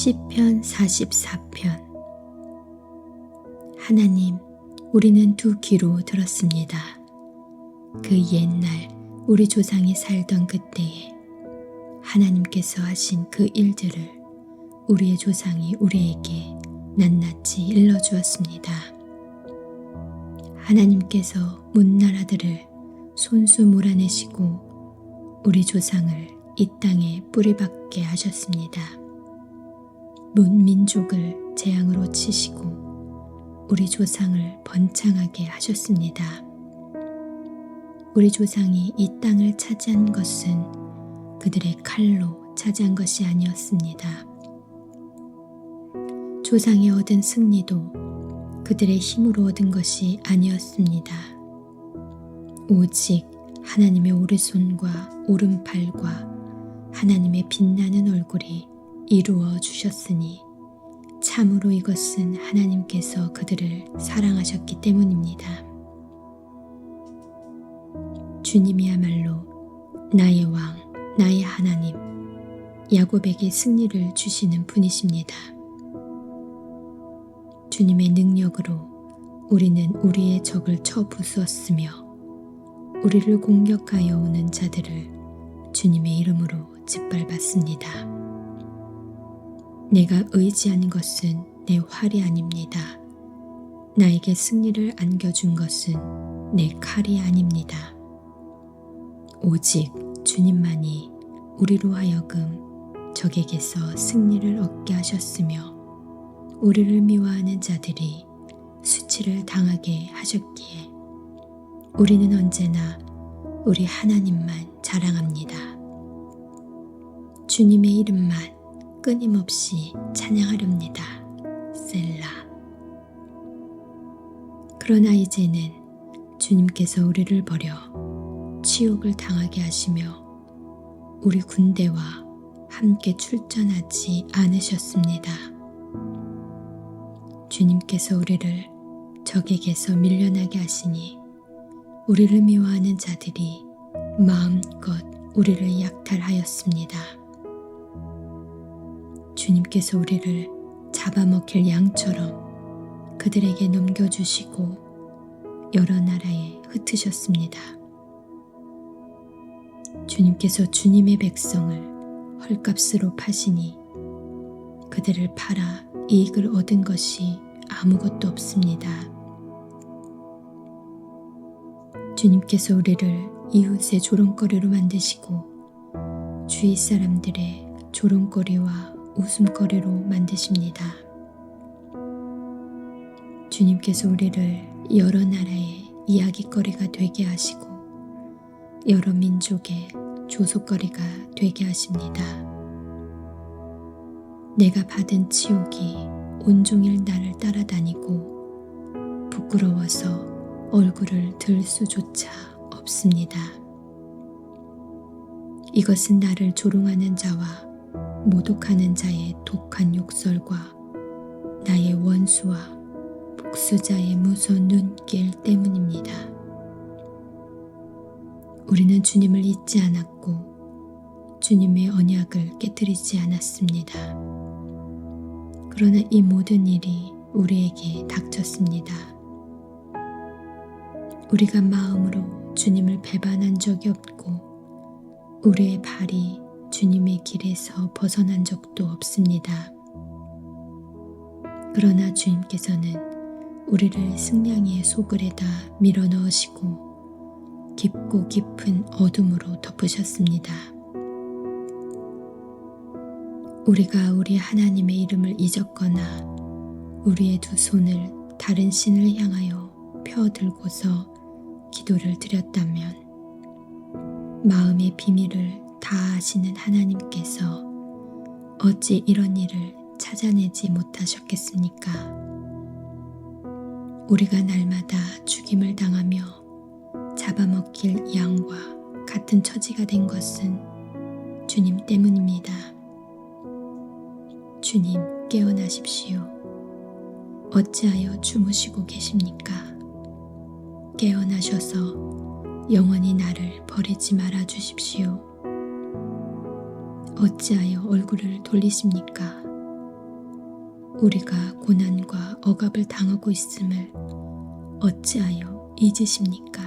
시편 44편 하나님, 우리는 두 귀로 들었습니다. 그 옛날 우리 조상이 살던 그때에 하나님께서 하신 그 일들을 우리의 조상이 우리에게 낱낱이 일러주었습니다. 하나님께서 문나라들을 손수 몰아내시고 우리 조상을 이 땅에 뿌리박게 하셨습니다. 문민족을 재앙으로 치시고 우리 조상을 번창하게 하셨습니다. 우리 조상이 이 땅을 차지한 것은 그들의 칼로 차지한 것이 아니었습니다. 조상이 얻은 승리도 그들의 힘으로 얻은 것이 아니었습니다. 오직 하나님의 오른손과 오른팔과 하나님의 빛나는 얼굴이 이루어 주셨으니 참으로 이것은 하나님께서 그들을 사랑하셨기 때문입니다. 주님이야말로 나의 왕, 나의 하나님, 야곱에게 승리를 주시는 분이십니다. 주님의 능력으로 우리는 우리의 적을 쳐 부수었으며 우리를 공격하여 오는 자들을 주님의 이름으로 짓밟았습니다. 내가 의지하는 것은 내 활이 아닙니다. 나에게 승리를 안겨준 것은 내 칼이 아닙니다. 오직 주님만이 우리로 하여금 적에게서 승리를 얻게 하셨으며 우리를 미워하는 자들이 수치를 당하게 하셨기에 우리는 언제나 우리 하나님만 자랑합니다. 주님의 이름만 끊임없이 찬양하렵니다. 셀라. 그러나 이제는 주님께서 우리를 버려 치욕을 당하게 하시며 우리 군대와 함께 출전하지 않으셨습니다. 주님께서 우리를 적에게서 밀려나게 하시니 우리를 미워하는 자들이 마음껏 우리를 약탈하였습니다. 주님께서 우리를 잡아먹힐 양처럼 그들에게 넘겨주시고 여러 나라에 흩으셨습니다. 주님께서 주님의 백성을 헐값으로 파시니 그들을 팔아 이익을 얻은 것이 아무것도 없습니다. 주님께서 우리를 이웃의 조롱거리로 만드시고 주위 사람들의 조롱거리와 웃음거리로 만드십니다. 주님께서 우리를 여러 나라의 이야기거리가 되게 하시고 여러 민족의 조속거리가 되게 하십니다. 내가 받은 치욕이 온종일 나를 따라다니고 부끄러워서 얼굴을 들 수조차 없습니다. 이것은 나를 조롱하는 자와 모독하는 자의 독한 욕설과 나의 원수와 복수자의 무서운 눈길 때문입니다. 우리는 주님을 잊지 않았고 주님의 언약을 깨뜨리지 않았습니다. 그러나 이 모든 일이 우리에게 닥쳤습니다. 우리가 마음으로 주님을 배반한 적이 없고 우리의 발이 주님의 길에서 벗어난 적도 없습니다. 그러나 주님께서는 우리를 승냥이의 소굴에다 밀어 넣으시고 깊고 깊은 어둠으로 덮으셨습니다. 우리가 우리 하나님의 이름을 잊었거나 우리의 두 손을 다른 신을 향하여 펴들고서 기도를 드렸다면 마음의 비밀을 다 아시는 하나님께서 어찌 이런 일을 찾아내지 못하셨겠습니까? 우리가 날마다 죽임을 당하며 잡아먹힐 양과 같은 처지가 된 것은 주님 때문입니다. 주님 깨어나십시오. 어찌하여 주무시고 계십니까? 깨어나셔서 영원히 나를 버리지 말아 주십시오. 어찌하여 얼굴을 돌리십니까? 우리가 고난과 억압을 당하고 있음을 어찌하여 잊으십니까?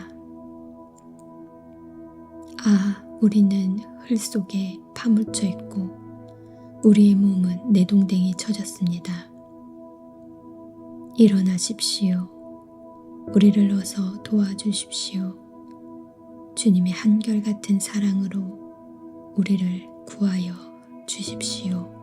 아, 우리는 흘 속에 파묻혀 있고 우리의 몸은 내동댕이 쳐졌습니다. 일어나십시오. 우리를 어서 도와주십시오. 주님의 한결같은 사랑으로 우리를 구하여 주십시오.